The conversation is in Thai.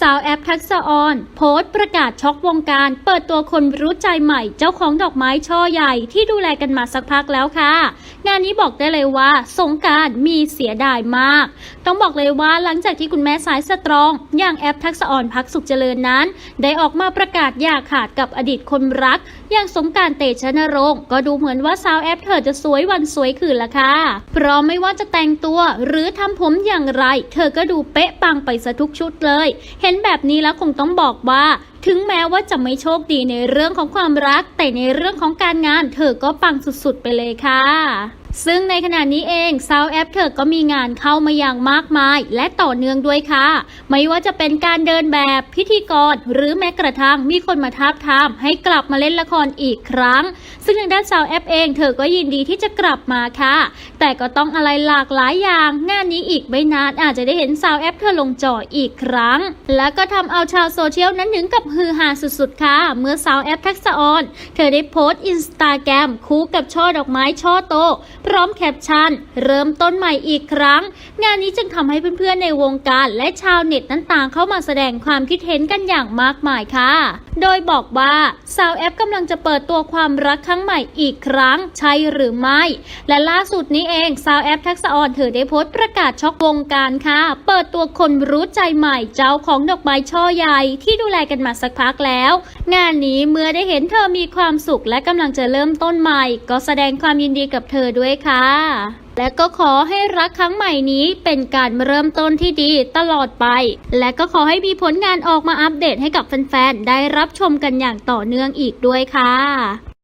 สาวแอปทักษะออนโพสต์ประกาศช็อกวงการ เปิดตัวคนรู้ใจใหม่เจ้าของดอกไม้ช่อใหญ่ที่ดูแลกันมาสักพักแล้วค่ะ งานนี้บอกได้เลยว่า สงการมีเสียดายมาก ต้องบอกเลยว่าหลังจากที่คุณแม่สายสตรอง อย่างแอปทักษะออนพักสุขเจริญนั้น ได้ออกมาประกาศอย่าขาดกับอดีตคนรัก อย่างสงการเตชะนรงค์ก็ดูเหมือนว่าสาวแอปเธอจะสวยวันสวยคืนละค่ะเพราะไม่ว่าจะแต่งตัวหรือทำผมอย่างไร เธอก็ดูเป๊ะปังไปซะทุกชุดเลยห็นแบบนี้แล้วคงต้องบอกว่า ถึงแม้ว่าจะไม่โชคดีในเรื่องของความรัก แต่ในเรื่องของการงาน เธอก็ปังสุดๆไปเลยค่ะ ซึ่งในขณะนี้เองสาวแอปเธอก็มีงานเข้ามาอย่างมากมาย และต่อเนื่องด้วยค่ะ ไม่ว่าจะเป็นการเดินแบบพิธีกร หรือแม้กระทั่งมีคนมาท้าบทามให้กลับมาเล่นละครอีกครั้ง ซึ่งทางด้านสาวแอปเองเธอก็ยินดีที่จะกลับมาค่ะ แต่ก็ต้องอะไรหลากหลายอย่าง งานนี้อีกไม่นานอาจจะได้เห็นสาวแอปเธอลงจออีกครั้ง และก็ทำเอาชาวโซเชียลนั้นถึงกับฮือฮาสุดๆค่ะ เมื่อสาวแอปทักษะออน เธอได้โพสต์อินสตาแกรมคู่กับช่อดอกไม้ช่อโตพร้อมแคปชั่น เริ่มต้นใหม่อีกครั้ง งานนี้จึงทำให้เพื่อนๆในวงการและชาวเน็ตนั้นต่างเข้ามาแสดงความคิดเห็นกันอย่างมากมายค่ะ โดยบอกว่าสาวแอปกำลังจะเปิดตัวความรักครั้งใหม่อีกครั้ง ใช่หรือไม่ และล่าสุดนี้เองสาวแอปทักษะอ่อนเธอได้โพสต์ประกาศช็อกวงการค่ะ เปิดตัวคนรู้ใจใหม่เจ้าของดอกไม้ช่อใหญ่ที่ดูแลกันมาสักพักแล้ว งานนี้เมื่อได้เห็นเธอมีความสุขและกำลังจะเริ่มต้นใหม่ ก็แสดงความยินดีกับเธอด้วยด้วยค่ะ และก็ขอให้รักครั้งใหม่นี้เป็นการเริ่มต้นที่ดีตลอดไป และก็ขอให้มีผลงานออกมาอัปเดตให้กับแฟนๆ ได้รับชมกันอย่างต่อเนื่องอีกด้วยค่ะ